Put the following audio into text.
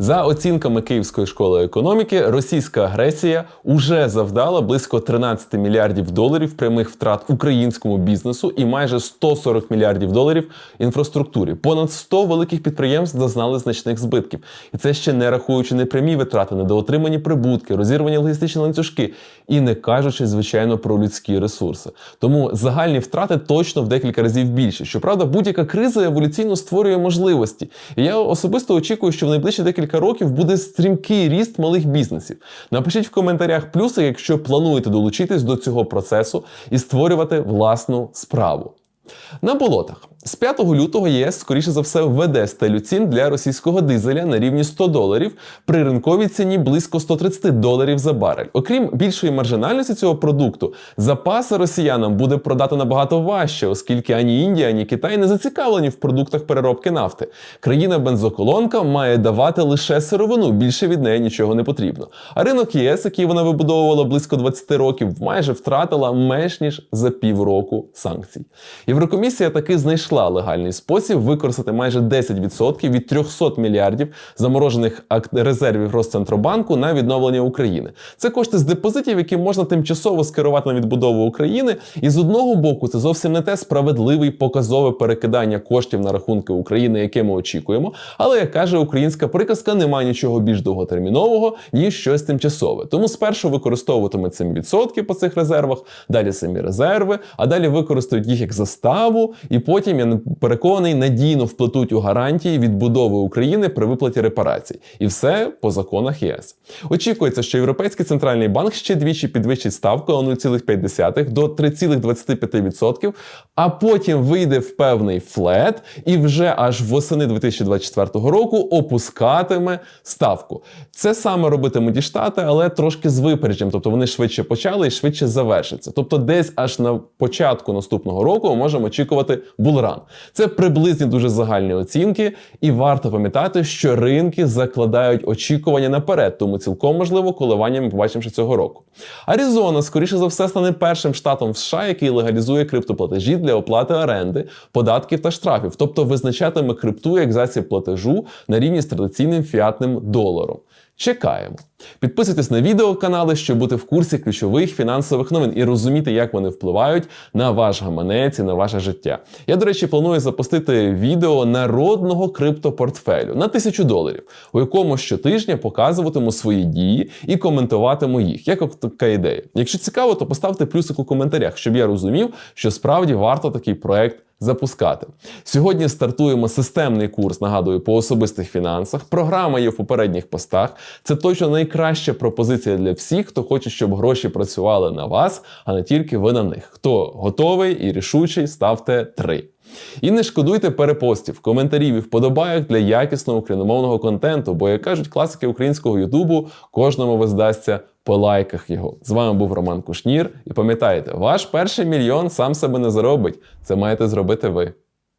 За оцінками Київської школи економіки, російська агресія уже завдала близько 13 мільярдів доларів прямих втрат українському бізнесу і майже 140 мільярдів доларів інфраструктурі. Понад 100 великих підприємств зазнали значних збитків, і це ще не рахуючи непрямі витрати, недоотримані прибутки, розірвані логістичні ланцюжки, і не кажучи, звичайно, про людські ресурси. Тому загальні втрати точно в декілька разів більше. Щоправда, будь-яка криза еволюційно створює можливості. І я особисто очікую, що в найближчі декілька років буде стрімкий ріст малих бізнесів. Напишіть в коментарях плюси, якщо плануєте долучитись до цього процесу і створювати власну справу. На болотах з 5 лютого ЄС, скоріше за все, введе стелю цін для російського дизеля на рівні 100 доларів при ринковій ціні близько 130 доларів за барель. Окрім більшої маржинальності цього продукту, запаси росіянам буде продати набагато важче, оскільки ані Індія, ані Китай не зацікавлені в продуктах переробки нафти. Країна бензоколонка має давати лише сировину, більше від неї нічого не потрібно. А ринок ЄС, який вона вибудовувала близько 20 років, майже втратила менш ніж за півроку санкцій. Єврокомісія таки знайшла легальний спосіб використати майже 10% від 300 мільярдів заморожених резервів Росцентробанку на відновлення України. Це кошти з депозитів, які можна тимчасово скерувати на відбудову України. І з одного боку, це зовсім не те справедливе і показове перекидання коштів на рахунки України, яке ми очікуємо. Але як каже українська приказка, немає нічого більш довготермінового, ніж щось тимчасове. Тому спершу використовуватимуть 7% по цих резервах, далі самі резерви, а далі використають їх як заставу, і потім я переконаний надійно вплетуть у гарантії відбудови України при виплаті репарацій. І все по законах ЄС. Очікується, що Європейський центральний банк ще двічі підвищить ставку на 0,5 до 3,25%, а потім вийде в певний флет і вже аж восени 2024 року опускатиме ставку. Це саме робитимуть і Штати, але трошки з випередженням, тобто вони швидше почали і швидше завершаться. Тобто, десь аж на початку наступного року ми можемо очікувати булран. Це приблизні дуже загальні оцінки, і варто пам'ятати, що ринки закладають очікування наперед, тому цілком можливо коливання ми побачимо ще цього року. Аризона, скоріше за все, стане першим штатом в США, який легалізує криптоплатежі для оплати оренди, податків та штрафів, тобто визначатиме крипту як засіб платежу на рівні з традиційним фіатним доларом. Чекаємо. Підписуйтесь на відео канали, щоб бути в курсі ключових фінансових новин і розуміти, як вони впливають на ваш гаманець і на ваше життя. Я, до речі, планую запустити відео народного криптопортфелю на тисячу доларів, у якому щотижня показуватиму свої дії і коментуватиму їх. Як така ідея. Якщо цікаво, то поставте плюсик у коментарях, щоб я розумів, що справді варто такий проект запускати. Сьогодні стартуємо системний курс, нагадую, по особистих фінансах. Програма є в попередніх постах. Це точно найкраща пропозиція для всіх, хто хоче, щоб гроші працювали на вас, а не тільки ви на них. Хто готовий і рішучий, ставте 3. І не шкодуйте перепостів, коментарів і вподобайок для якісного україномовного контенту, бо, як кажуть класики українського Ютубу, кожному воздасться по лайках його. З вами був Роман Кушнір. І пам'ятайте, ваш перший мільйон сам себе не заробить. Це маєте зробити ви.